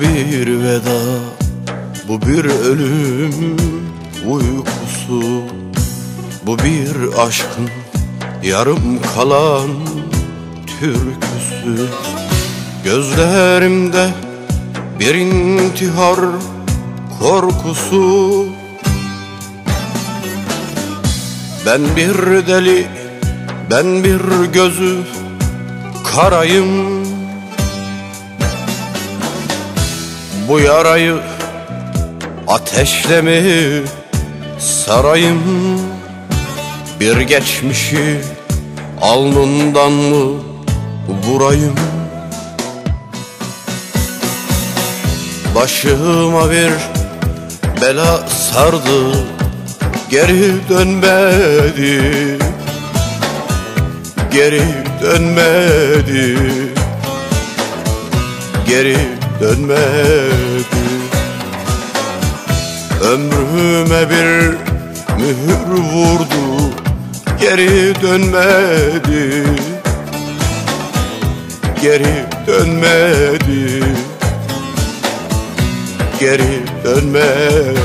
bir veda Bu bir ölüm uykusu. Bu bir aşkın yarım kalan türküsü. Gözlerimde bir intihar korkusu. Ben bir deli, ben bir gözü karayım Bu yarayı ateşle mi sarayım. Bir geçmişi alnından mı vurayım? Başıma bir bela sardı Geri dönmedi. Geri dönmedi. Geri dönmedi Ömrüme bir mühür vurdu Geri dönmedi. Geri dönmedi. Geri dönmedi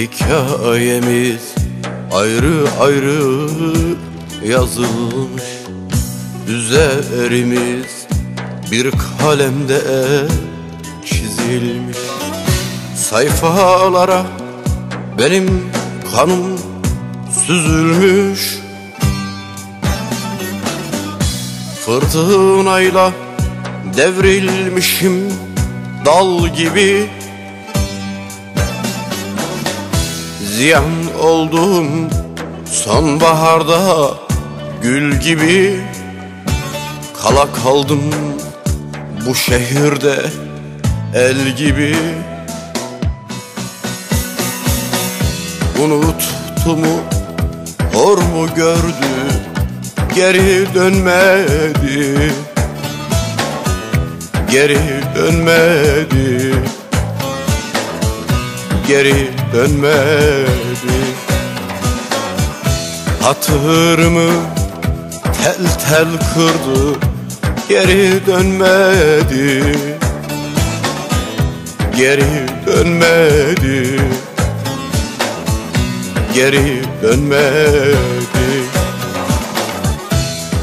Hikayemiz ayrı ayrı yazılmış. Üzerimiz bir kalemde çizilmiş. Sayfalara benim kanım süzülmüş. Fırtınayla devrilmişim dal gibi Ziyan oldum sonbaharda gül gibi Kala kaldım bu şehirde el gibi. Unuttu mu hor mu gördü geri dönmedi. Geri dönmedi geri dönmedi. Hatırımı tel tel kırdı Geri dönmedi. Geri dönmedi. Geri dönmedi.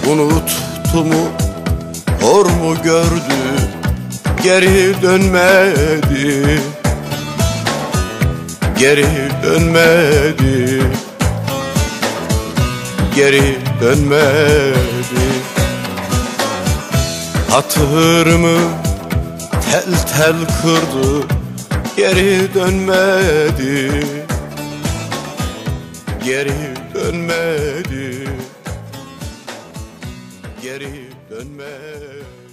Unuttu mu? Hor mu gördü? Geri dönmedi geri dönmedi. Geri dönmedi. Hatırımı tel tel kırdı. Geri dönmedi. Geri dönmedi. Geri dönmedi